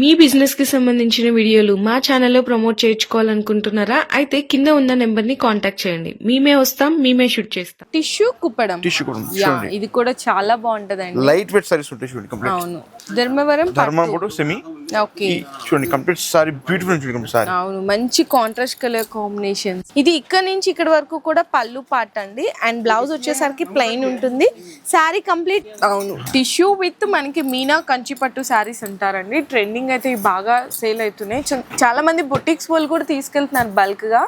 మీ బిజినెస్కి సంబంధించిన వీడియోలు మా ఛానల్లో ప్రమోట్ చేయించుకోవాలనుకుంటున్నారా? అయితే కింద ఉన్న నెంబర్ని కాంటాక్ట్ చేయండి. మేమే వస్తాం మేమే షూట్ చేస్తాం. టిష్యూ కుప్పడం. టిష్యూ కూడా ఉంది. యా చూడండి. ఇది కూడా చాలా బాగుంటదండి. లైట్ వెయిట్ సారీస్ ఉంటాయి చూడండి కంప్లీట్ అవును. ధర్మవరం ధర్మం కూడా సెమీ ఓకే చూడండి కంప్లీట్ సారీ బ్యూటిఫుల్ చూడండి సారీ అవును మంచి కాంట్రాస్ట్ కలర్ కాంబినేషన్స్ ఇది ఇక్కడ నుంచి ఇక్కడ వరకు కూడా పళ్ళు పాట అండి. అండ్ బ్లౌజ్ వచ్చేసరికి ప్లెయిన్ ఉంటుంది. శారీ కంప్లీట్ అవును టిష్యూ విత్ మనకి మీనా కంచి పట్టు శారీస్ అంటారండి. ట్రెండింగ్ అయితే బాగా సేల్ అవుతున్నాయి. చాలా మంది బొటిక్స్ వాళ్ళు కూడా తీసుకెళ్తున్నారు బల్క్గా.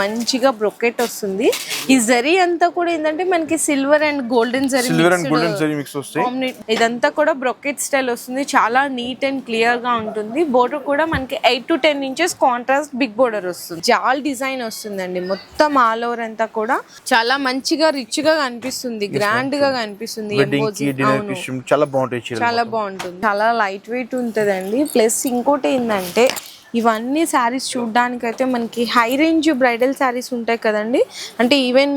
మంచిగా బ్రొకెట్ వస్తుంది. ఈ జరీ అంతా కూడా ఏంటంటే మనకి silver and golden zari silver and golden zari mix వస్తాయి. ఇదంతా కూడా బ్రొకెట్ స్టైల్ వస్తుంది. చాలా నీట్ అండ్ క్లియర్గా ఉంటుంది. బోర్డర్ కూడా మనకి eight to ten inches contrast big border వస్తుంది. జాల్ డిజైన్ వస్తుందండి. మొత్తం ఆల్ ఓవర్ అంతా కూడా చాలా మంచిగా రిచ్గా కనిపిస్తుంది. గ్రాండ్గా కనిపిస్తుంది. చాలా చీరలు చాలా బాగుంటుంది. చాలా లైట్ వెయిట్ ఉంటుందండి. ప్లస్ ఇంకోటి ఏంటంటే ఇవన్నీ శారీస్ చూడడానికి అయితే మనకి హై రేంజ్ బ్రైడల్ శారీస్ ఉంటాయి కదండి. అంటే even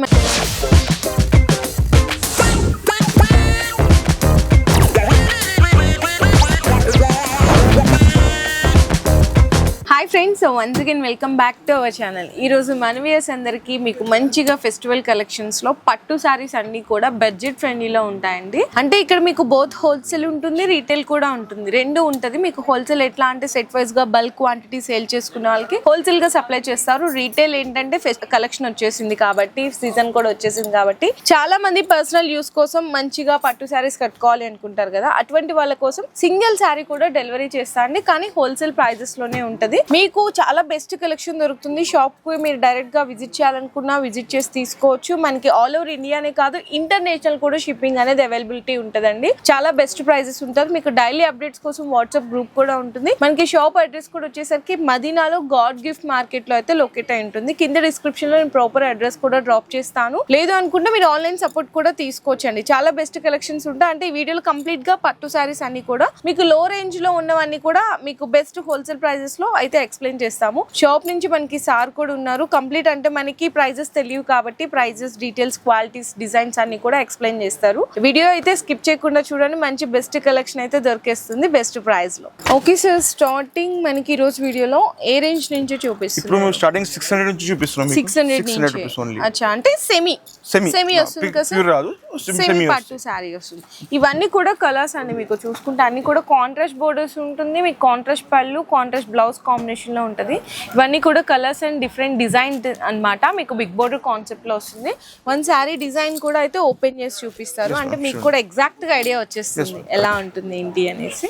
friends once again welcome back to our channel ఈ రోజు మనవియర్స్ అందరికి మీకు మంచిగా ఫెస్టివల్ కలెక్షన్స్లో పట్టు సారీస్ అన్ని కూడా బడ్జెట్ ఫ్రెండ్లీలో ఉంటాయండి. అంటే ఇక్కడ మీకు బోత్ హోల్సేల్ ఉంటుంది రీటైల్ కూడా ఉంటుంది. రెండు ఉంటుంది. మీకు హోల్సేల్ ఎట్లా అంటే సెట్ వైజ్గా బల్క్ క్వాంటిటీ సేల్ చేసుకునే వాళ్ళకి హోల్సేల్గా సప్లై చేస్తారు. రీటైల్ ఏంటంటే కలెక్షన్ వచ్చేసింది కాబట్టి సీజన్ కూడా వచ్చేసింది కాబట్టి. చాలా మంది పర్సనల్ యూస్ కోసం మంచిగా పట్టు శారీస్ కట్టుకోవాలి అనుకుంటారు కదా. అటువంటి వాళ్ళ కోసం సింగిల్ శారీ కూడా డెలివరీ చేస్తా అండి. కానీ హోల్సేల్ ప్రైజెస్లోనే ఉంటది. మీకు చాలా బెస్ట్ కలెక్షన్ దొరుకుతుంది. షాప్కి మీరు డైరెక్ట్గా విజిట్ చేయాలనుకున్నా విజిట్ చేసి తీసుకోవచ్చు. మనకి ఆల్ ఓవర్ ఇండియానే కాదు ఇంటర్నేషనల్ కూడా షిప్పింగ్ అనేది అవైలబిలిటీ ఉంటుందండి. చాలా బెస్ట్ ప్రైజెస్ ఉంటుంది. మీకు డైలీ అప్డేట్స్ కోసం వాట్సాప్ గ్రూప్ కూడా ఉంటుంది. మనకి షాప్ అడ్రస్ కూడా వచ్చేసరికి మదీనాలో గాడ్ గిఫ్ట్ మార్కెట్లో అయితే లొకేట్ అయి ఉంటుంది. కింద డిస్క్రిప్షన్లో నేను ప్రాపర్ అడ్రస్ కూడా డ్రాప్ చేస్తాను. లేదు అనుకుంటే మీరు ఆన్లైన్ సపోర్ట్ కూడా తీసుకోవచ్చు అండి చాలా బెస్ట్ కలెక్షన్స్ ఉంటాయి. అంటే ఈ వీడియోలో కంప్లీట్గా పట్టు శారీస్ అన్ని కూడా మీకు లో రేంజ్లో ఉన్నవన్నీ కూడా మీకు బెస్ట్ హోల్సేల్ ప్రైజెస్లో అయితే ఎక్స్ప్లెయిన్ చేస్తాము. షాప్ నుంచి మనకి సార్ కూడా ఉన్నారు. కంప్లీట్ అంటే మనకి ప్రైజెస్ తెలియవు కాబట్టి ప్రైజెస్ డీటెయిల్స్ క్వాలిటీస్ డిజైన్స్ అన్ని కూడా ఎక్స్ప్లెయిన్ చేస్తారు. వీడియో అయితే స్కిప్ చేయకుండా చూడండి. మంచి బెస్ట్ కలెక్షన్ అయితే దొరికేస్తుంది బెస్ట్ ప్రైస్లో ఓకే సార్ స్టార్టింగ్ మనకి ఈ రోజు వీడియోలో ఏ రేంజ్ నుంచి చూపిస్తుంది స్టార్టింగ్ సిక్స్ హండ్రెడ్ నుంచి చూపిస్తున్నాం సిక్స్ హండ్రెడ్ అచ్చా అంటే సెమీ సెమీ సెమీ వస్తుంది కదా రాదు. సెమీ పట్టు శారీ వస్తుంది. ఇవన్నీ కూడా కలర్స్ అండి మీకు చూసుకుంటే. అన్ని కూడా కాంట్రాస్ట్ బోర్డర్స్ ఉంటుంది. మీకు కాంట్రాస్ట్ పళ్ళు కాంట్రాస్ట్ బ్లౌజ్ కాంబినేషన్లో ఉంటుంది. ఇవన్నీ కూడా కలర్స్ అండ్ డిఫరెంట్ డిజైన్ అన్నమాట. మీకు బిగ్ బోర్డర్ కాన్సెప్ట్లో వస్తుంది. వన్ శారీ డిజైన్ కూడా అయితే ఓపెన్ చేసి చూపిస్తారు. అంటే మీకు కూడా ఎగ్జాక్ట్గా ఐడియా వచ్చేస్తుంది. ఎలా ఉంటుంది ఏంటి అనేసి.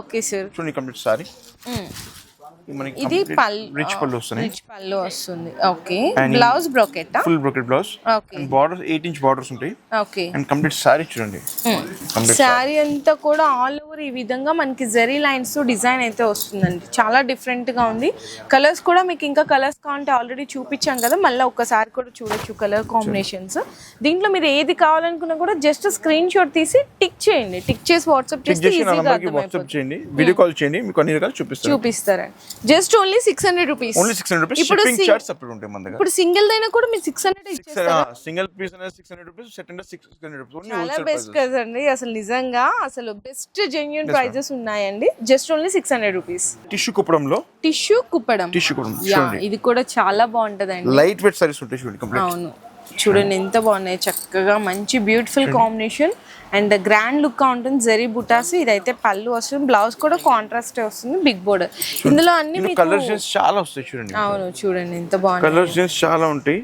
ఓకే సార్ కంప్లీట్ సారీ ఇది రిచ్ పళ్ళు వస్తున్నాయి. రిచ్ పళ్ళు వస్తుంది. Okay blouse brocade full brocade blouse okay borders eight inch borders ఉంటాయి. ఓకే అండ్ కంప్లీట్ సారీ చూడండి. కంప్లీట్ శారీ అంతా కూడా ఆల్ ఓవర్ ఈ విధంగా మనకి జరీ లైన్స్ డిజైన్ అయితే వస్తుందండి. చాలా డిఫరెంట్గా ఉంది. కలర్స్ కూడా మీకు ఇంకా కలర్స్ కావాలంటే ఆల్రెడీ చూపించాం కదా. మళ్ళీ ఒక్కసారి కూడా చూడొచ్చు కలర్ కాంబినేషన్స్ దీంట్లో మీరు ఏది కావాలనుకున్నా కూడా జస్ట్ స్క్రీన్ షాట్ తీసి టిక్ చేయండి. టిక్ చేసి వాట్సాప్ చేసి ఈజీగా వాట్సాప్ చేయండి వీడియో కాల్ చేయండి మీకు అన్ని రకాలు చూపిస్తాను. చూపిస్తారండి. Just only six hundred rupees. Only six hundred rupees ఇప్పుడు షిప్పింగ్ చార్జ్ సపరేట్ ఉంటాయి మన దగ్గర. ఇప్పుడు సింగిల్ దైనా కూడా మీరు సిక్స్ హండ్రెడ్ ఇచ్చేస్తారా? సింగిల్ పీస్ అనేది సిక్స్ హండ్రెడ్ రూపీస్ సెట్ అంటే సిక్స్ హండ్రెడ్ రూపీస్ ఓన్లీ చాలా బెస్ట్ కదండి. అసలు నిజంగా అసలు బెస్ట్ జెన్యున్ ప్రైజెస్ ఉన్నాయండి. Just only six hundred rupees tissue కుప్పడంలో? Tissue కుప్పడం. టిష్యూ కుప్పడం. ఇది కూడా చాలా బాగుంటదండి. లైట్ వెయిట్ సారీస్ ఉంటాయి చూడండి కంప్లీట్ అవును. చూడండి ఎంత బాగున్నాయి. చక్కగా మంచి బ్యూటిఫుల్ కాంబినేషన్ అండ్ గ్రాండ్ లుక్గా ఉంటుంది. జరీ బుటాస్ ఇదైతే పళ్ళు వస్తుంది. బ్లౌజ్ కూడా కాంట్రాస్ట్ వస్తుంది. బిగ్ బోర్డర్ ఇందులో అన్ని మీకు కలర్ చేంజ్ చాలా వస్తాయి చూడండి. అవును చూడండి ఎంత బాగుంది కలర్ చేంజ్ చాలా ఉంటాయి.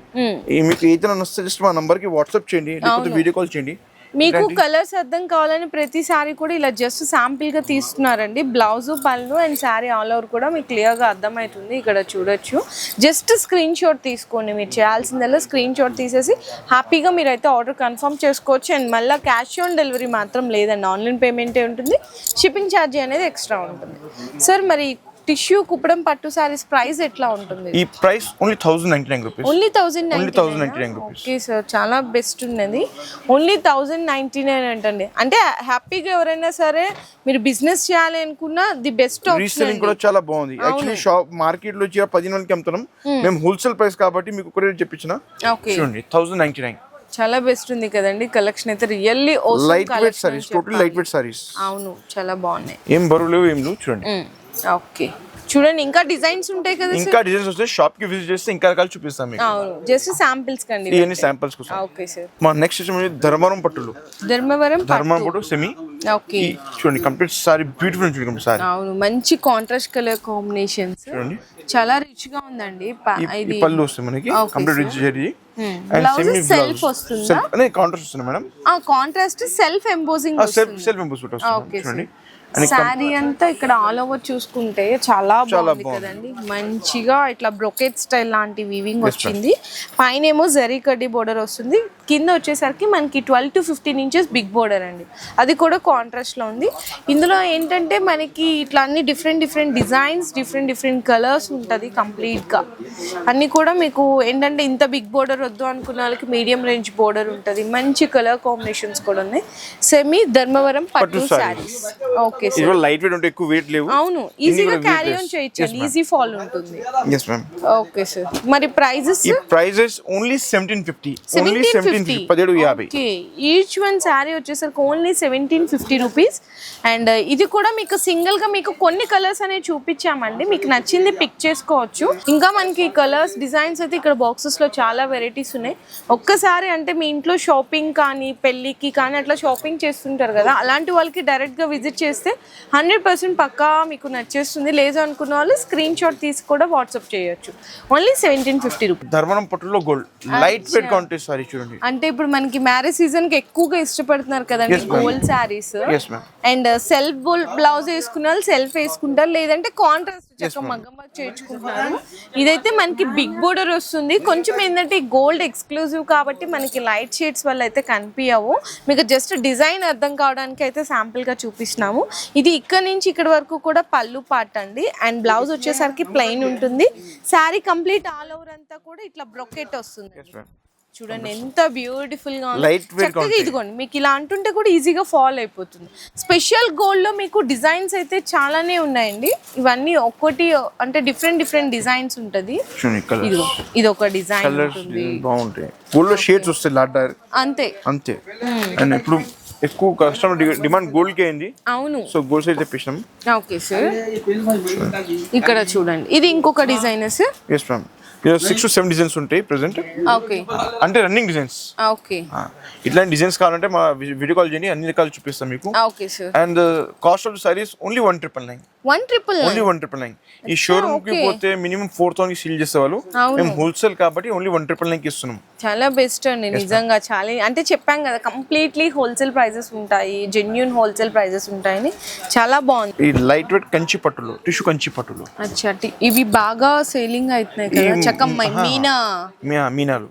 ఈ మీకు ఏదైనా నచ్చితే జస్ట్ మా నంబర్కి వాట్సాప్ చేయండి వీడియో కాల్ చేయండి. మీకు కలర్స్ అర్థం కావాలని ప్రతి సారీ కూడా ఇలా జస్ట్ శాంపిల్గా తీస్తున్నారండి బ్లౌజ్ పళ్ళు అండ్ శారీ ఆల్ ఓవర్ కూడా మీకు క్లియర్గా అర్థమవుతుంది ఇక్కడ చూడొచ్చు. జస్ట్ స్క్రీన్ షాట్ తీసుకోండి మీరు చేయాల్సిందల్లా స్క్రీన్ షాట్ తీసేసి హ్యాపీగా మీరు అయితే ఆర్డర్ కన్ఫర్మ్ చేసుకోవచ్చు. అండ్ మళ్ళీ క్యాష్ ఆన్ డెలివరీ మాత్రం లేదండి. ఆన్లైన్ పేమెంటే ఉంటుంది. షిప్పింగ్ ఛార్జీ అనేది ఎక్స్ట్రా ఉంటుంది. సార్ మరి టిష్యూ కుప్పడం పట్టు శారీస్ ప్రైస్ ఎట్లా ఉంటుంది? ఈ price only thousand ninety nine rupees only thousand only thousand ninety nine rupees okay sir చాలా బెస్ట్ ఉన్నది. ఓన్లీ థౌజండ్ నైన్టీ నైన్ అంటండి. అంటే హ్యాపీగా ఎవరైనా సరే మీరు బిజినెస్ చేయాలి అనుకున్నా ది బెస్ట్ రీసెలింగ్ కూడా చాలా బాగుంది. యాక్చువల్లీ షాప్ మార్కెట్లో చీర పది మందికి అమ్ముతున్నాం. మేము హోల్సేల్ ప్రైస్ కాబట్టి మీకు ఒక రేట్ చెప్పించిన ఓకే చూడండి థౌసండ్ నైన్టీ నైన్ చాలా బెస్ట్ ఉంది కదండి. కలెక్షన్ అయితే really light weight saris total light weight saris అవును చాలా బాగున్నాయి. ఏం బరువు లేవు ఏం లేవు చూడండి. మ్మ్. ఓకే చూడండి ఇంకా డిజైన్స్ ఉంటాయి కదా ఇంకా డిజైన్స్ వస్తే షాప్కి విజిట్ చేస్తే ఇంకా రకాలు చూపిస్తాం మీకు. అవును జస్ట్ శాంపిల్స్ కండి ఇవన్నీ శాంపిల్స్ కోసం ఓకే సార్ మా నెక్స్ట్ వచ్చి ధర్మవరం పట్టులు. ధర్మవరం ధర్మవరం పట్టు. సెమీ ఓకే చూడండి కంప్లీట్ సారీ బ్యూటిఫుల్ చూడండి సారీ అవును మంచి కాంట్రాస్ట్ కలర్ కాంబినేషన్స్ చూడండి. చాలా రిచ్గా ఉందండి. ఇది పళ్ళు వస్తుంది మనకి. కంప్లీట్. రిచ్ జరిగి బ్లౌజ్ సెల్ఫ్ వస్తుందా? కాంట్రాస్ట్ వస్తుంది మేడం ఆ contrast self embossing self self okay చూడండి. శారీ అంతా ఇక్కడ ఆల్ ఓవర్ చూసుకుంటే చాలా బాగుంది. కదండి. మంచిగా ఇట్లా బ్రొకెట్ స్టైల్ లాంటి వీవింగ్ వచ్చింది. పైన ఏమో జరీ కడ్డీ బోర్డర్ వస్తుంది. కింద వచ్చేసరికి మనకి twelve to fifteen inches big border అండి. అది కూడా కాంట్రాస్ట్లో ఉంది. ఇందులో ఏంటంటే మనకి ఇట్లా అన్ని different different designs different different colours ఉంటుంది కంప్లీట్గా. అన్ని కూడా మీకు ఏంటంటే ఇంత బిగ్ బోర్డర్ వద్దు అనుకున్న వాళ్ళకి మీడియం రేంజ్ బోర్డర్ ఉంటుంది. మంచి కలర్ కాంబినేషన్స్ కూడా ఉన్నాయి. సెమీ ధర్మవరం పట్టు. శారీస్ ఓకే ఇది కూడా లైట్ వెయిట్ ఉంటే ఎక్కువ వెయిట్ లేవు. అవును ఈజీగా క్యారీ ఆన్ చేయొచ్చు ఈజీ ఫాల్ ఉంటుంది. ఎస్ మ్యామ్ ఓకే సార్ మరి ప్రైజెస్ ఈ prices only seventeen fifty only seventeen seventeen fifty fifty పదిహేడు యాభై. ఓకే ఈచ్ వన్ శారీ వచ్చేసరికి only seventeen fifty rupees and ఇది కూడా మీకు సింగిల్గా మీకు కొన్ని కలర్స్ అనేవి చూపించామండి. మీకు నచ్చింది పిక్ చేసుకోవచ్చు. ఇంకా మనకి కలర్స్ డిజైన్స్ అయితే ఇక్కడ బాక్సెస్లో చాలా వెరైటీస్ ఉన్నాయి. ఒక్కసారి అంటే మీ ఇంట్లో షాపింగ్ కానీ పెళ్ళికి కానీ అట్లా షాపింగ్ చేస్తుంటారు కదా అలాంటి వాళ్ళకి డైరెక్ట్గా విజిట్ చేస్తే హండ్రెడ్ పర్సెంట్ పక్కా మీకు నచ్చేస్తుంది. లేదు అనుకున్న వాళ్ళు స్క్రీన్ షాట్ తీసి కూడా వాట్సాప్ చేయొచ్చు. Only seventeen fifty rupees. పట్టులో గోల్డ్. లైట్ వెయిట్ సారీ చూడండి. అంటే ఇప్పుడు మనకి మ్యారేజ్ సీజన్కి ఎక్కువగా ఇష్టపడుతున్నారు కదండి. Gold saris and self blouse వేసుకున్న వాళ్ళు సెల్ఫ్ వేసుకుంటారు. లేదంటే కాంట్రాస్ట్ చక్క మగ్గం వర్క్ చేయించుకుంటున్నారు ఇదైతే మనకి బిగ్ బోర్డర్ వస్తుంది. కొంచెం ఏంటంటే గోల్డ్ ఎక్స్క్లూజివ్ కాబట్టి మనకి లైట్ షేడ్స్ వల్ల అయితే కనిపించవు. మీకు జస్ట్ డిజైన్ అర్థం కావడానికి అయితే శాంపుల్గా చూపిస్తున్నాము. ఇది ఇక్కడ నుంచి ఇక్కడ వరకు కూడా పళ్ళు పాట అండి. అండ్ బ్లౌజ్ వచ్చేసరికి ప్లెయిన్ ఉంటుంది. శారీ కంప్లీట్ ఆల్ ఓవర్ అంతా కూడా ఇట్లా బ్రొకెట్ వస్తుంది. చూడండి ఎంత బ్యూటిఫుల్గా గా చక్కగా. ఇదిగోండి మీకు ఇలా అంటుంటే కూడా ఈజీగా ఫాల్ అయిపోతుంది. స్పెషల్ గోల్డ్లో మీకు డిజైన్స్ అయితే చాలానే ఉన్నాయండి. ఇవన్నీ ఒక్కటి అంటే డిఫరెంట్ డిఫరెంట్ డిజైన్స్ ఉంటది. ఇదిగో ఇది ఒక డిజైన్ బాగుంటాయి. గోల్డ్లో షేడ్స్ వస్తాయి లాట్ అంతే. అంతే. అండ్ ఇప్పుడు ఎక్కువ కస్టమర్ డిమాండ్ గోల్డ్కి అయింది. అవును. సో గోల్డ్ సైజ్ తెప్పించినాం ఓకే సార్ ఇక్కడ చూడండి. ఇది ఇంకొక design sir yes ma'am six to seven designs ఉంటాయి ప్రెసెంట్ ఓకే అంటే రన్నింగ్ డిజైన్స్ ఓకే ఇట్లాంటి డిజైన్స్ కావాలంటే మా వీడియో కాల్ చేయండి అన్ని రకాలు చూపిస్తాం మీకు. Okay sir and cost of saris only one triple nine one triple only one triple nine ఈ షోరూమ్కి okay. పోతే మినిమం ఫోర్ థౌసండ్ సీల్ చేసేవాళ్ళు. అవును. మేము హోల్సేల్ కాబట్టి ఓన్లీ వన్ ట్రిపుల్ నైన్కి ఇస్తున్నాం. చాలా బెస్ట్ అండి నిజంగా. చాలా అంటే చెప్పాం కదా కంప్లీట్లీ హోల్సేల్ ప్రైజెస్ ఉంటాయి జెన్యున్ హోల్సేల్ ప్రైజెస్ ఉంటాయని. చాలా బాగుంది. ఈ లైట్ వెయిట్ కంచి పట్టులు టిష్యూ కంచి పట్టులు. అచ్చా ఇవి బాగా సేలింగ్ అవుతున్నాయి కదా ఈ- చక్కమ్మ ఆహా. మీనా మీ- మీనాలు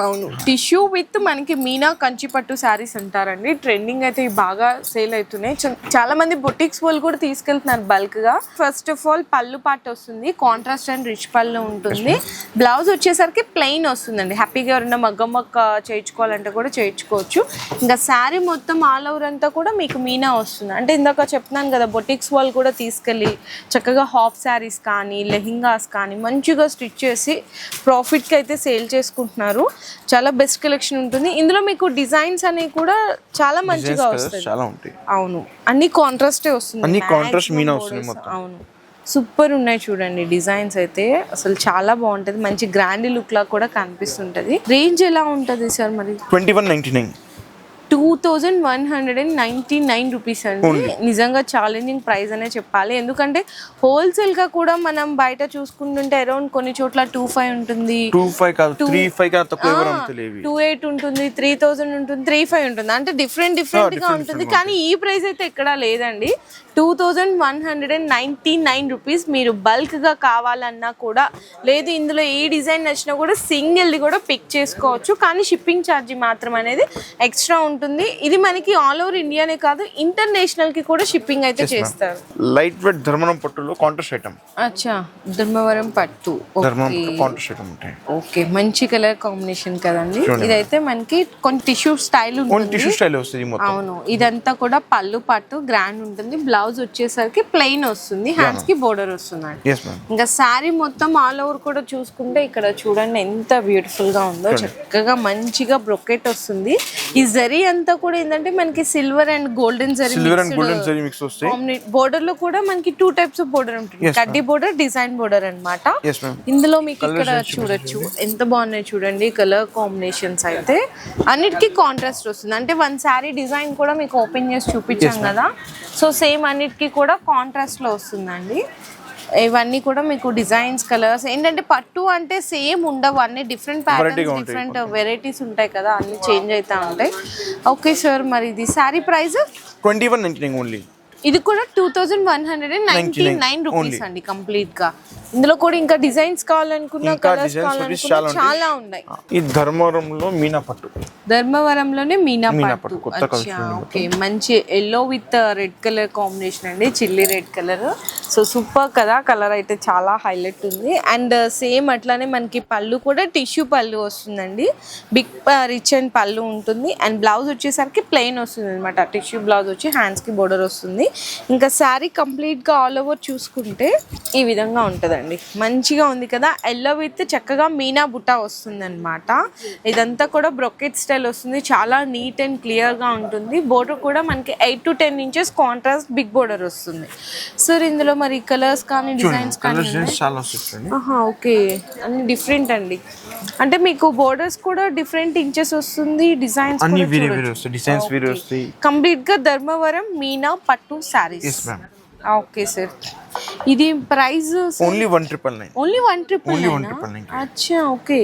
అవును. టిష్యూ విత్ మనకి మీనా కంచిపట్టు శారీస్ అంటారండి. ట్రెండింగ్ అయితే బాగా సేల్ అవుతున్నాయి. చాలా మంది బొటిక్స్ వాళ్ళు కూడా తీసుకెళ్తున్నారు బల్క్గా. ఫస్ట్ ఆఫ్ ఆల్ పళ్ళు పాట వస్తుంది. కాంట్రాస్ట్ అండ్ రిచ్ పళ్ళు ఉంటుంది. బ్లౌజ్ వచ్చేసరికి ప్లెయిన్ వస్తుందండి. హ్యాపీగా ఎవరైనా మగ్గం మొక్క చేయించుకోవాలంటే కూడా చేయించుకోవచ్చు. ఇంకా శారీ మొత్తం ఆల్ ఓవర్ అంతా కూడా మీకు మీనా వస్తుంది. అంటే ఇందాక చెప్తున్నాను కదా బొటిక్స్ వాళ్ళు కూడా తీసుకెళ్ళి చక్కగా హాఫ్ శారీస్ కానీ లెహింగాస్ కానీ మంచిగా స్టిచ్ చేసి ప్రాఫిట్కి అయితే సేల్ చేసుకుంటున్నారు. చాలా బెస్ట్ కలెక్షన్ ఉంటుంది. ఇందులో మీకు డిజైన్స్ అనేవి కూడా చాలా మంచిగా వస్తాయి. చాలా ఉంటాయి. అవును. అన్ని కాంట్రాస్టే వస్తుంది. అన్ని Maximum మీనా వస్తుంది. మొత్తం. అవును. సూపర్ ఉన్నాయి చూడండి డిజైన్స్ అయితే. అసలు చాలా బాగుంటది. మంచి గ్రాండ్ లుక్ లా కూడా కనిపిస్తుంటది. రేంజ్ ఎలా ఉంటది సార్ మరి? Twenty one ninety nine two thousand one hundred and ninety nine rupees అండి. నిజంగా ఛాలెంజింగ్ ప్రైస్ అనే చెప్పాలి. ఎందుకంటే హోల్సేల్గా కూడా మనం బయట చూసుకుంటుంటే అరౌండ్ కొన్ని చోట్ల టూ ఫైవ్ ఉంటుంది. టూ ఫైవ్ కాదు త్రీ ఫైవ్ కాదు తక్కువ టూ ఎయిట్ ఉంటుంది త్రీ థౌజండ్ ఉంటుంది త్రీ ఫైవ్ ఉంటుంది. అంటే డిఫరెంట్ డిఫరెంట్గా ఉంటుంది. కానీ ఈ ప్రైస్ అయితే ఎక్కడా లేదండి. Two thousand one hundred and ninety nine rupees మీరు బల్క్గా కావాలన్నా కూడా లేదు ఇందులో ఏ డిజైన్ నచ్చినా కూడా సింగిల్ ది కూడా పిక్ చేసుకోవచ్చు. కానీ షిప్పింగ్ ఛార్జ్ మాత్రం అనేది ఎక్స్ట్రా ఉంటుంది. ఇది మనకి ఆల్ ఓవర్ ఇండియానే కాదు ఇంటర్నేషనల్కి కూడా షిప్పింగ్ అయితే చేస్తారు. లైట్ వెయిట్ ధర్మవరం పట్టులో కాంట్రాస్ట్ ఐటమ్ అచ్చా ధర్మవరం పట్టు. కాంట్రాస్ట్ ఐటమ్ ఉంటాయి. ఓకే మంచి కలర్ కాంబినేషన్ కదండి. ఇదైతే మనకి కొన్ని టిష్యూ స్టైల్ ఉంటుంది. టిష్యూ స్టైల్ వస్తుంది మొత్తం. అవును ఇదంతా కూడా పళ్ళు పట్టు గ్రాండ్ ఉంటుంది. బ్లౌజ్ వచ్చేసరికి ప్లెయిన్ వస్తుంది. హ్యాండ్స్కి బోర్డర్ వస్తుంది ఇంకా శారీ మొత్తం ఆల్ ఓవర్ కూడా చూసుకుంటే ఇక్కడ చూడండి ఎంత బ్యూటిఫుల్గా ఉందో. చక్కగా మంచిగా బ్రొకెట్ వస్తుంది. ఈ జరీ అంతా కూడా ఏంటంటే మనకి silver and golden zari silver and golden zari mix వస్తాయి. బోర్డర్లో కూడా మనకి టూ టైప్స్ ఆఫ్ బోర్డర్ ఉంటుంది. కడ్డీ బోర్డర్ డిజైన్ బోర్డర్ మ్యామ్ ఇందులో మీకు ఇక్కడ చూడొచ్చు. ఎంత బాగున్నాయి చూడండి కలర్ కాంబినేషన్స్ అయితే. అన్నిటికీ కాంట్రాస్ట్ వస్తుంది. అంటే వన్ శారీ డిజైన్ కూడా మీకు ఓపెన్ చేసి చూపించాం కదా. సో సేమ్ అన్నిటికీ కూడా కాంట్రాస్ట్లో వస్తుందండి. ఇవన్నీ కూడా మీకు డిజైన్స్ కలర్స్ ఏంటంటే పట్టు అంటే సేమ్ ఉండవు. అన్ని డిఫరెంట్ ప్యాటర్న్స్ డిఫరెంట్ వెరైటీస్ ఉంటాయి. కదా అన్ని చేంజ్ అవుతా ఉంటాయి. ఓకే సార్ మరి ఇది sari price twenty one only ఇది కూడా two thousand one hundred and ninety nine rupees అండి కంప్లీట్గా. ఇందులో కూడా ఇంకా డిజైన్స్ కావాలనుకున్నా కలర్స్ కావాలనుకున్నా. చాలా ఉన్నాయి. ఈ ధర్మవరంలో మీనా పట్టు. ధర్మవరంలోనే మీనా మీనా పట్టు. ఓకే మంచి yellow with red colour combination అండి chilli red colour so super కదా కలర్ అయితే చాలా హైలైట్ ఉంది. అండ్ uh, సేమ్ అట్లానే మనకి పళ్ళు కూడా టిష్యూ పళ్ళు వస్తుందండి. బిగ్ uh, రిచ్ అండ్ పళ్ళు ఉంటుంది. అండ్ బ్లౌజ్ వచ్చేసరికి ప్లెయిన్ వస్తుంది అనమాట టిష్యూ బ్లౌజ్ వచ్చి హ్యాండ్స్కి బోర్డర్ వస్తుంది. ఇంకా శారీ కంప్లీట్గా ఆల్ ఓవర్ చూసుకుంటే ఈ విధంగా ఉంటుందండి. మంచిగా ఉంది కదా. ఎల్లో విత్ చక్కగా మీనా బుట్ట వస్తుంది అనమాట ఇదంతా కూడా బ్రొకెట్ స్టైల్ వస్తుంది. చాలా నీట్ అండ్ క్లియర్గా ఉంటుంది. బోర్డర్ కూడా మనకి eight to ten inches contrast big border వస్తుంది. సో ఇందులో మరి కలర్స్ కానీ డిజైన్స్ కానీ చాలా ఓకే. అన్ని డిఫరెంట్ అండి. అంటే మీకు బోర్డర్స్ కూడా డిఫరెంట్ ఇంచెస్ వస్తుంది డిజైన్స్ అన్ని వేరే వేరే వస్తాయి డిజైన్స్ వేరే వస్తాయి. కంప్లీట్గా ధర్మవరం మీనా పట్టు మ్యామ్ ఓకే సార్ ఇది price only one triple nine only one triple Only one triple nine. అచ్చా ఓకే.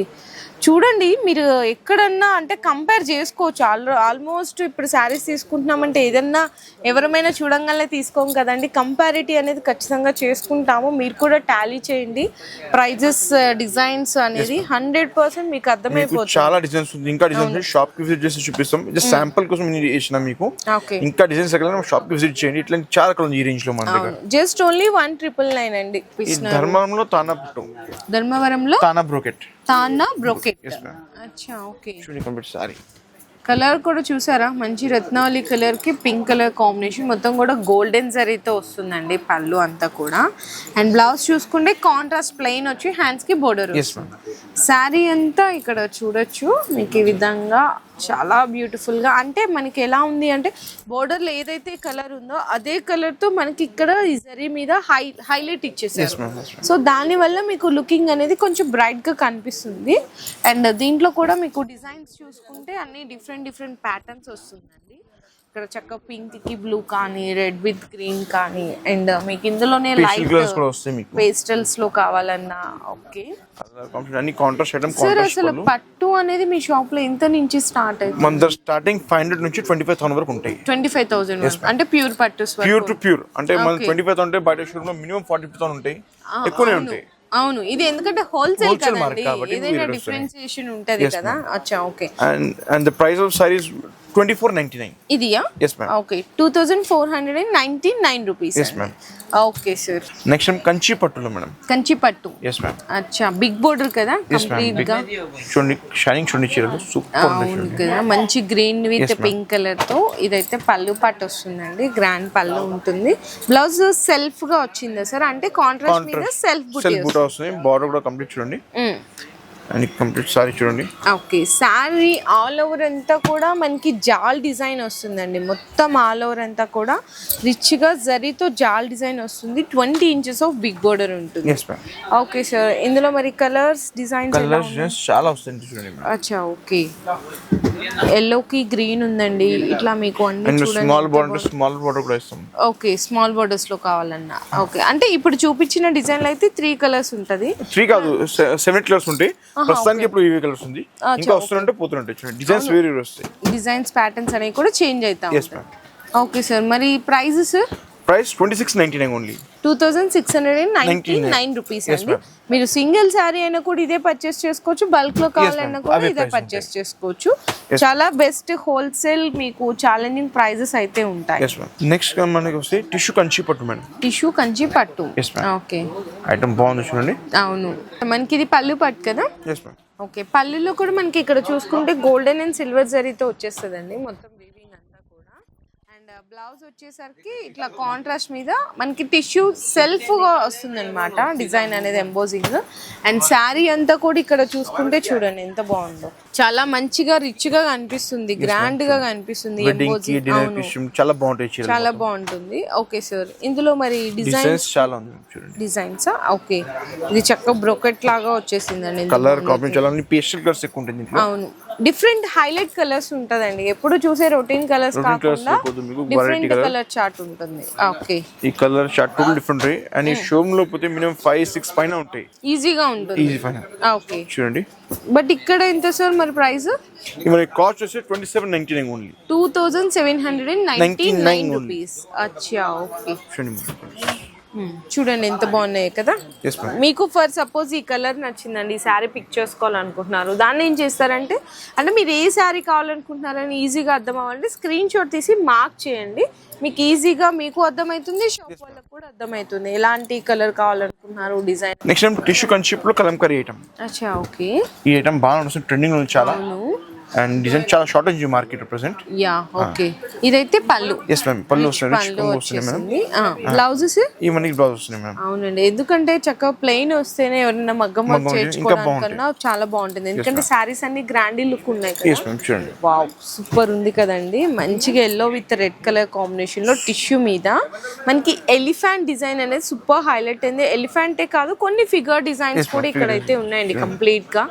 చూడండి మీరు ఎక్కడన్నా అంటే కంపేర్ చేసుకోవచ్చు. ఆల్ ఆల్మోస్ట్ ఇప్పుడు శారీస్ తీసుకుంటున్నామంటే ఏదన్నా ఎవరమైనా చూడంగానే తీసుకోం కదండి. కంపారిటీ అనేది ఖచ్చితంగా చేసుకుంటాము. మీరు కూడా టాలీ చేయండి. ప్రైజెస్ డిజైన్స్ అనేది హండ్రెడ్ పర్సెంట్ మీకు అర్థమైపోతుంది. చాలా డిజైన్స్ ఉంది. ఇంకా డిజైన్స్ షాప్కి విజిట్ చేసి చూపిస్తాం. జస్ట్ శాంపుల్ కోసం నేను చేసిన మీకు. ఇంకా డిజైన్స్ ఎక్కడ షాప్కి విజిట్ చేయండి. ఇట్లా చాలా కలర్ ఈ రేంజ్లో మన దగ్గర. Just only one triple nine అండి. ఈ ధర్మంలో తానా ధర్మవరంలో? తానా బ్రోకెట్. తానా బ్రోకెట్. అచ్చా ఓకే. సారీ కలర్ కూడా చూసారా? మంచి రత్నావళి కలర్కి పింక్ కలర్ కాంబినేషన్ మొత్తం కూడా గోల్డెన్ జరీతో వస్తుందండి పళ్ళు అంతా కూడా. అండ్ బ్లౌజ్ చూసుకుంటే కాంట్రాస్ట్ ప్లెయిన్ వచ్చి హ్యాండ్స్కి బోర్డర్ శారీ అంతా ఇక్కడ చూడొచ్చు. మీకు ఈ విధంగా చాలా బ్యూటిఫుల్గా. అంటే మనకి ఎలా ఉంది అంటే border లో ఏదైతే కలర్ ఉందో అదే కలర్తో మనకి ఇక్కడ ఈ జరీ మీద హై హైలైట్ ఇచ్చేసారు. సో దాని వల్ల మీకు లుకింగ్ అనేది కొంచెం బ్రైట్గా కనిపిస్తుంది. అండ్ దీంట్లో కూడా మీకు డిజైన్స్ చూసుకుంటే అన్ని డిఫరెంట్ డిఫరెంట్ ప్యాటర్న్స్ వస్తుందండి. ఇక్కడ చక్క పింక్కి బ్లూ కానీ రెడ్ విత్ గ్రీన్ కానీ అండ్ మీకు ఇందులోనే లైట్ వస్తాయి మీకు. పేస్టల్స్లో కావాలన్నా ఓకే సార్ అసలు పట్టు అనేది మీ షాప్లో ఎంత నుంచి స్టార్ట్ అవుతుంది? మన స్టార్టింగ్ ఫైవ్ హండ్రెడ్ నుంచి ట్వంటీ ఫైవ్ థౌసండ్ వరకు ఉంటాయి. ట్వంటీ ఫైవ్ థౌసండ్ అంటే ప్యూర్ పట్టు ప్యూర్ టు ప్యూర్ అంటే మన ట్వంటీ ఫైవ్ థౌసండ్ బయట షోరూమ్లో మినిమం ఫార్టీ థౌసండ్ ఉంటాయి. ఎక్కువనే ఉంటాయి. అవును ఇది ఎందుకంటే హోల్సేల్ కదండి. ఏదైనా మీరు డిఫరెన్సియేషన్ ఉంటది కదా. అచ్చా okay and and the price of saris twenty four ninety nine ఇదియా hundred and ninety nine rupees Yes, ma'am. Okay sir next Kanchi పట్టులో మేడం కంచి పట్టు ఎస్ మ్యామ్ అచ్చా బిగ్ బోర్డర్ కదా ఎస్గా? చూడండి షైనింగ్ చూడండి చీరలు సూపర్ అవును కదా. మంచి గ్రీన్ విత్ పింక్ కలర్తో ఇదైతే పళ్ళు పట్టు వస్తుందండి. గ్రాండ్ పళ్ళు ఉంటుంది. బ్లౌజ్ సెల్ఫ్గా వచ్చిందా సార్ అంటే కాంట్రాస్ట్ మీద సెల్ఫ్ బూటా వస్తుంది. బార్డర్ కూడా కంప్లీట్ చూడండి. అండ్ కంప్లీట్ సారీ చూడండి. ఓకే శారీ ఆల్ ఓవర్ అంతా కూడా మనకి జాల్ డిజైన్ వస్తుందండి. మొత్తం ఆల్ ఓవర్ అంతా కూడా రిచ్గా జరీతో జాల్ డిజైన్ వస్తుంది. Twenty inches of big border ఉంటుంది. ఓకే సార్ ఇందులో మరి కలర్స్ డిజైన్స్ చాలా వస్తాయి చూడండి అచ్చా ఓకే. ఎల్లోకి గ్రీన్ ఉందండి. ఇట్లా మీకు అన్ని అండ్ చూడండి స్మాల్ బార్డర్ స్మాల్ బార్డర్ కూడా ఇస్తాం. ఓకే స్మాల్ బోర్డర్స్లో కావాలన్నా. ఓకే అంటే ఇప్పుడు చూపించిన డిజైన్ అయితే త్రీ కలర్స్ ఉంటది. త్రీ కాదు సెవెన్ కలర్స్ ఉంటాయి. ప్రస్తుతానికి ఇప్పుడు ఇవి కలర్స్ ఉంది. ఇంకా వస్తుంటే పోతుంటాయి చూడండి. డిజైన్స్ వేరే వస్తాయి. డిజైన్స్ ప్యాటర్న్స్ అనేవి కూడా చేంజ్ అవుతా ఎస్ మ్యామ్ ఓకే సార్ మరి prices price twenty six ninety nine only two thousand six hundred and ninety nine rupees అండి. మీరు సింగిల్ శారీ అయినా కూడా ఇదే పర్చేస్ చేసుకోవచ్చు బల్క్లో కావాలన్నా కూడా ఇదే పర్చేస్ చేసుకోవచ్చు. చాలా బెస్ట్ హోల్సేల్ మీకు ఛాలెంజింగ్ ప్రైజెస్ అయితే ఉంటాయి. నెక్స్ట్ మనకి వస్తే టిష్యూ కంచి పట్టు మేడం టిష్యూ కంచి పట్టు. ఓకే ఐటమ్ బాగుంది చూడండి. అవును. మనకి ఇది పళ్ళు పట్టు కదా? ఓకే పళ్ళులో కూడా మనకి ఇక్కడ చూసుకుంటే గోల్డెన్ అండ్ సిల్వర్ జరీతో వచ్చేస్తుందండి. మొత్తం వీవింగ్ అంతా కూడా అండ్ బ్లౌజ్ వచ్చేసరికి ఇట్లా కాంట్రాస్ట్ మీద మనకి టిష్యూ సెల్ఫ్గా వస్తుంది అనమాట డిజైన్ అనేది ఎంబోజింగ్ అండ్ శారీ అంతా కూడా ఇక్కడ చూసుకుంటే చూడండి ఎంత బాగుందో. చాలా మంచిగా రిచ్గా కనిపిస్తుంది. గ్రాండ్గా కనిపిస్తుంది చాలా చీరలు చాలా బాగుంటుంది. ఓకే సార్ ఇందులో మరి డిజైన్ డిజైన్స్ చాలా డిజైన్స్ ఓకే. ఇది చక్క బ్రోకెట్ లాగా వచ్చేసిందండి కలర్. కాంబినేషన్ పేస్టల్ కలర్స్ ఎక్కువ ఉంటుంది అవును. డిఫరెంట్ హైలైట్ కలర్స్ ఉంటదండి. ఎప్పుడు చూసే రొటీన్ కలర్స్ కాకుండా డిఫరెంట్. కలర్ చార్ట్ ఉంటుంది. ఓకే. ఈ colour shirt total different and ఈ షోరూమ్లో పోతే మినిమం ఫైవ్ సిక్స్ పైన ఉంటాయి. ఈజీగా ఉంటుంది. ఈజీ పైన. ఓకే. చూడండి. బట్ ఇక్కడ ఎంత సార్ మరి ప్రైస్ మన కాస్ట్ వచ్చి twenty seven ninety nine only two thousand seven hundred and ninety 99 nine. Rupees అచ్చా ఓకే చూడండి చూడండి ఎంత బాగున్నాయి కదా. మీకు ఫర్ సపోజ్ ఈ కలర్ నచ్చిందండి ఈ శారీ పిక్ చేసుకోవాలనుకుంటున్నారు దాన్ని ఏం చేస్తారంటే అంటే మీరు ఏ శారీ కావాలనుకుంటున్నారని ఈజీగా అర్థం అవ్వాలంటే స్క్రీన్ షాట్ తీసి మార్క్ చేయండి. మీకు ఈజీగా మీకు అర్థమవుతుంది షాప్ వాళ్ళకి కూడా అర్థమవుతుంది ఎలాంటి కలర్ కావాలనుకుంటున్నారు డిజైన్ నెక్స్ట్ టైం టిష్యూ కన్షిప్లో కలంకరీ ఐటమ్ అచ్చా ఓకే ఈ ఐటమ్ బాగా నడుస్తుంది ట్రెండింగ్ ఉంది చాలా. అండ్ డిజైన్ చాలా shortage market present yeah okay ఇదైతే పళ్ళు. ఎస్ మ్యామ్ పళ్ళు వస్తుంది పళ్ళు వస్తుంది వచ్చేసింది. బ్లౌజెస్ ఈ మనకి బ్లౌజ్ వస్తుంది మేడం అవునండి. ఎందుకంటే చక్కగా ప్లెయిన్ వస్తేనే ఎవరైనా మగ్గం చేయించుకోవడానికన్నా చాలా బాగుంటుంది. ఎందుకంటే శారీస్ అన్ని గ్రాండీ లుక్ ఉన్నాయి కదా. ఎస్ మ్యామ్ చూడండి. వావ్ సూపర్ ఉంది కదండి. మంచిగా ఎల్లో విత్ రెడ్ కలర్ కాంబినేషన్లో టిష్యూ మీద మనకి ఎలిఫెంట్ డిజైన్ అనేది సూపర్ హైలైట్ అయింది. ఎలిఫెంటే కాదు కొన్ని ఫిగర్ డిజైన్స్ కూడా ఇక్కడైతే ఉన్నాయండి కంప్లీట్గా.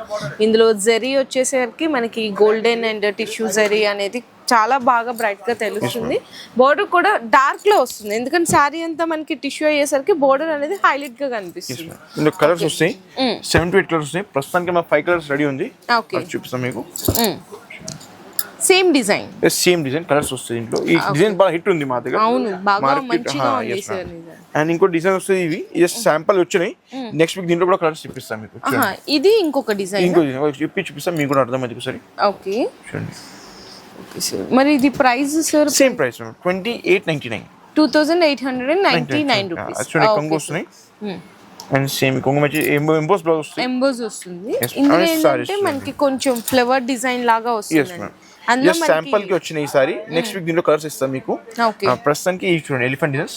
ఇందులో జరీ వచ్చేసరికి మనకి గోల్డెన్ అండ్ టిష్యూ జరీ అనేది చాలా బాగా బ్రైట్గా తెలుస్తుంది. బోర్డర్ కూడా డార్క్లో వస్తుంది. ఎందుకంటే శారీ అంతా మనకి టిష్యూ అయ్యేసరికి బోర్డర్ అనేది హైలైట్గా కనిపిస్తుంది. ఇందులో కలర్స్ వస్తాయి. సెవెన్ టు ఎయిట్ కలర్స్ వస్తాయి. ప్రస్తుతానికి మా ఫైవ్ కలర్స్ రెడీ ఉంది. చూపిస్తాం మీకు. Same design same design colours వస్తాయి దీంట్లో. ఈ డిజైన్ బాగా హిట్ ఉంది మా దగ్గర. అవును బాగా మంచిగా ఉంది సార్. అండ్ ఇంకో డిజైన్ వస్తుంది ఇవి జస్ట్ శాంపుల్ వచ్చినాయి. నెక్స్ట్ వీక్ దీంట్లో కూడా కలర్స్ చూపిస్తాం మీకు. ఇది ఇంకొక డిజైన్ ఇంకో design. చెప్పి చూపిస్తాం మీకు కూడా అర్థమైంది ఒకసారి. ఓకే చూడండి. ఓకే సార్ మరి ఇది price sir same price twenty eight ninety nine two thousand eight hundred and ninety nine rupees చూడండి కొంగు వస్తున్నాయి. అండ్ సేమ్ కొంగు మంచి ఎంబోస్ బ్లౌజ్ ఎంబోస్ వస్తుంది. ఇందులో అవి ఏంటంటే మనకి కొంచెం ఫ్లవర్ డిజైన్ లాగా వస్తుంది జస్ట్ శాంపుల్కి వచ్చినాయి ఈసారి నెక్స్ట్ వీక్ దీంట్లో కలర్స్ ఇస్తాం మీకు. ఆ, ప్రస్తుతానికి ఈ చూడండి ఎలిఫెంట్ డిజైన్స్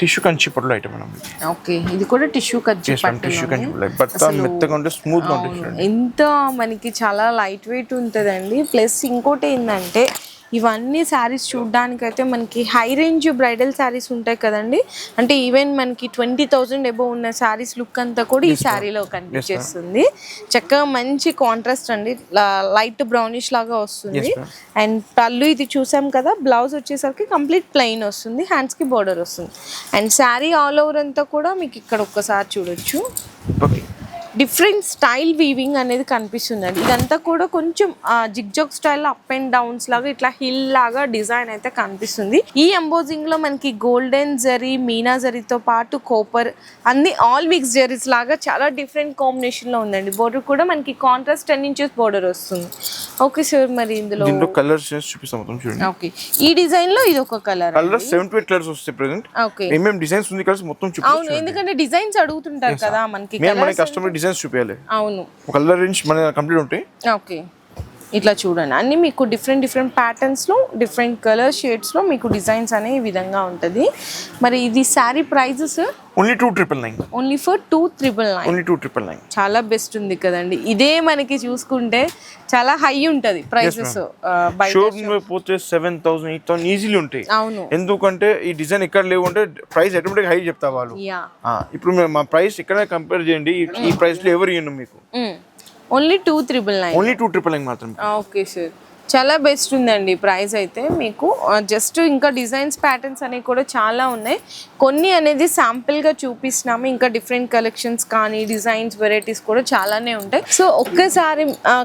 టిష్యూ కంచి పొడలో ఐటమ్ మనం ఓకే ఇది కూడా టిష్యూ కజ్జి టిష్యూ కంచి బట్ మెత్తగా ఉంటే స్మూత్గా ఉంటుంది ఎంత మనకి చాలా లైట్ వెయిట్ ఉంటుందండి. ప్లస్ ఇంకోటి ఏంటంటే ఇవన్నీ శారీస్ చూడడానికైతే మనకి హై రేంజ్ బ్రైడల్ శారీస్ ఉంటాయి కదండి. అంటే ఈవెన్ మనకి ట్వంటీ థౌజండ్ ఎబో ఉన్న శారీస్ లుక్ అంతా కూడా ఈ శారీలో కనిపించేస్తుంది. చక్కగా మంచి కాంట్రాస్ట్ అండి. లైట్ బ్రౌనిష్ లాగా వస్తుంది. అండ్ పళ్ళు ఇది చూసాం కదా బ్లౌజ్ వచ్చేసరికి కంప్లీట్ ప్లెయిన్ వస్తుంది. హ్యాండ్స్కి బోర్డర్ వస్తుంది. అండ్ శారీ ఆల్ ఓవర్ అంతా కూడా మీకు ఇక్కడ ఒక్కసారి చూడొచ్చు. ఓకే డిఫరెంట్ స్టైల్ వీవింగ్ అనేది కనిపిస్తుందండి. ఇదంతా కూడా కొంచెం zigzag style up and downs లాగా ఇట్లా హిల్ లాగా డిజైన్ అయితే కనిపిస్తుంది. ఈ ఎంబోజింగ్లో మనకి గోల్డెన్ జరీ మీనా జరీతో పాటు కోపర్ అన్ని ఆల్ మిక్స్ జరీస్ లాగా చాలా డిఫరెంట్ కాంబినేషన్లో ఉందండి. బోర్డర్ కూడా మనకి కాంట్రాస్ట్ టెన్ ఇంచెస్ బోర్డర్ వస్తుంది. ఓకే సార్ మరి ఇందులో దీంట్లో కలర్స్ చూపిస్తాం మొత్తం చూడండి. ఓకే. ఈ డిజైన్లో ఇది ఒక colour colours seven to eight colours వస్తాయి ప్రెసెంట్ ఓకే. ఏమేమి డిజైన్స్ ఉంది కలర్స్ మొత్తం అవును చూపిస్తాం ఎందుకంటే డిజైన్స్ అడుగుతుంటారు కదా మనకి మన కస్టమర్ డిజైన్స్ చూపించాలి అవును. కలర్ రేంజ్ మన కంప్లీట్ ఉంటాయి. ఓకే. ఇట్లా చూడండి. అన్ని మీకు డిఫరెంట్ డిఫరెంట్ ప్యాటర్న్స్లో డిఫరెంట్ కలర్ షేడ్స్లో మీకు డిజైన్స్ అనే విధంగా ఉంటుంది. మరి ఇది sari prices only two triple nine only for two triple nine only two triple nine చాలా బెస్ట్ ఉంది కదండి. ఇదే మనకి చూసుకుంటే చాలా హై ఉంటుంది ప్రైసెస్ షోరూమ్ పోతే seven thousand eight thousand easily ఉంటాయి. అవును. ఎందుకంటే ఈ డిజైన్ ఎక్కడ లేవు అంటే ప్రైస్ ఆటోమేటిక్ హై చెప్తా వాళ్ళు. ఇప్పుడు మా ప్రైస్ ఇక్కడ కంపేర్ చేయండి ఈ- ఈ ప్రైస్లో ఎవరు ఇవ్వను మీకు? Only two triple nine. Only two triple nine మాత్రం ఓకే సార్. చాలా బెస్ట్ ఉందండి ప్రైస్ అయితే మీకు. జస్ట్ ఇంకా డిజైన్స్ ప్యాటర్న్స్ అనేవి కూడా చాలా ఉన్నాయి. కొన్ని అనేది శాంపిల్గా చూపిస్తున్నాము. ఇంకా డిఫరెంట్ కలెక్షన్స్ కానీ డిజైన్స్ వెరైటీస్ కూడా చాలానే ఉంటాయి. సో ఒక్కసారి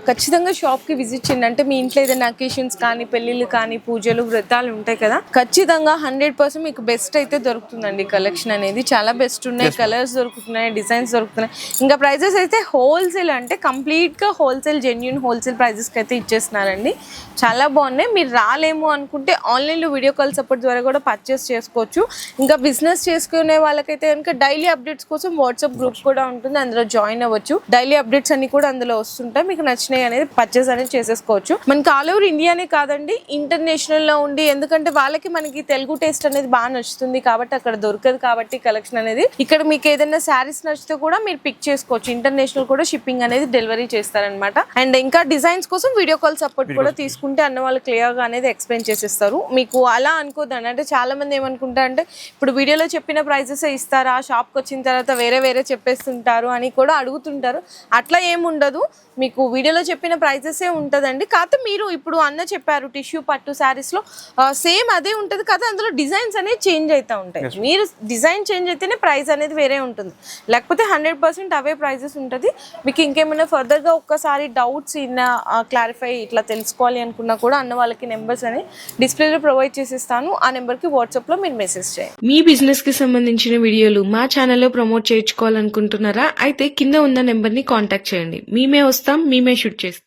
ఖచ్చితంగా షాప్కి విజిట్ చేయండి. అంటే మీ ఇంట్లో ఏదైనా అకేషన్స్ కానీ పెళ్ళిళ్ళు కానీ పూజలు వ్రతాలు ఉంటాయి కదా ఖచ్చితంగా హండ్రెడ్ పర్సెంట్ మీకు బెస్ట్ అయితే దొరుకుతుందండి. కలెక్షన్ అనేది చాలా బెస్ట్ ఉన్నాయి. కలర్స్ దొరుకుతున్నాయి డిజైన్స్ దొరుకుతున్నాయి. ఇంకా ప్రైజెస్ అయితే హోల్సేల్ అంటే కంప్లీట్గా హోల్సేల్ జెన్యున్ హోల్సేల్ ప్రైజెస్కి అయితే ఇచ్చేస్తున్నారండి. చాలా బాగున్నాయి. మీరు రాలేము అనుకుంటే ఆన్లైన్లో వీడియో కాల్ సపోర్ట్ ద్వారా కూడా పర్చేస్ చేసుకోవచ్చు. ఇంకా బిజినెస్ చేసుకునే వాళ్ళకైతే కనుక డైలీ అప్డేట్స్ కోసం వాట్సాప్ గ్రూప్ కూడా ఉంటుంది. అందులో జాయిన్ అవ్వచ్చు. డైలీ అప్డేట్స్ అన్ని కూడా అందులో వస్తుంటాయి. మీకు నచ్చినాయి అనేది పర్చేస్ అనేది చేసేసుకోవచ్చు. మనకి ఆల్ ఓవర్ ఇండియానే కాదండి ఇంటర్నేషనల్లో ఉండి ఎందుకంటే వాళ్ళకి మనకి తెలుగు టేస్ట్ అనేది బాగా నచ్చుతుంది కాబట్టి అక్కడ దొరకదు కాబట్టి కలెక్షన్ అనేది. ఇక్కడ మీకు ఏదైనా శారీస్ నచ్చితే కూడా మీరు పిక్ చేసుకోవచ్చు. ఇంటర్నేషనల్ కూడా షిప్పింగ్ అనేది డెలివరీ చేస్తారనమాట అండ్ ఇంకా డిజైన్స్ కోసం వీడియో కాల్ సపోర్ట్ కూడా తీసుకుంటే అన్న వాళ్ళు క్లియర్గా అనేది ఎక్స్ప్లెయిన్ చేసేస్తారు. మీకు అలా అనుకోదండి అంటే చాలా మంది ఏమనుకుంటారు అంటే ఇప్పుడు వీడియోలో చెప్పిన ప్రైజెస్ ఇస్తారా? షాప్కి వచ్చిన తర్వాత వేరే వేరే చెప్పేస్తుంటారు అని కూడా అడుగుతుంటారు. అట్లా ఏముండదు. మీకు వీడియోలో చెప్పిన ప్రైజెసే ఉంటుందండి. కాకపోతే మీరు ఇప్పుడు అన్న చెప్పారు టిష్యూ పట్టు శారీస్లో సేమ్ అదే ఉంటుంది. కదా అందులో డిజైన్స్ అనేవి చేంజ్ అవుతూ ఉంటాయి. మీరు డిజైన్ చేంజ్ అయితేనే ప్రైస్ అనేది వేరే ఉంటుంది. లేకపోతే హండ్రెడ్ పర్సెంట్ అవే ప్రైజెస్ ఉంటుంది. మీకు ఇంకేమైనా ఫర్దర్గా ఒక్కసారి డౌట్స్ ఇన్న క్లారిఫై ఇట్లా తెలుసుకోవాలి అనుకున్నా కూడా అన్న వాళ్ళకి నెంబర్స్ అని డిస్ప్లేలో ప్రొవైడ్ చేసిస్తాను. ఆ నెంబర్కి వాట్సాప్లో మీరు మెసేజ్ చేయండి. మీ బిజినెస్కి సంబంధించిన వీడియోలు మా ఛానల్లో ప్రమోట్ చేయించుకోవాలనుకుంటున్నారా? అయితే కింద ఉన్న నెంబర్ని కాంటాక్ట్ చేయండి. మేమే వస్తాం మేమే షూట్ చేస్తాం.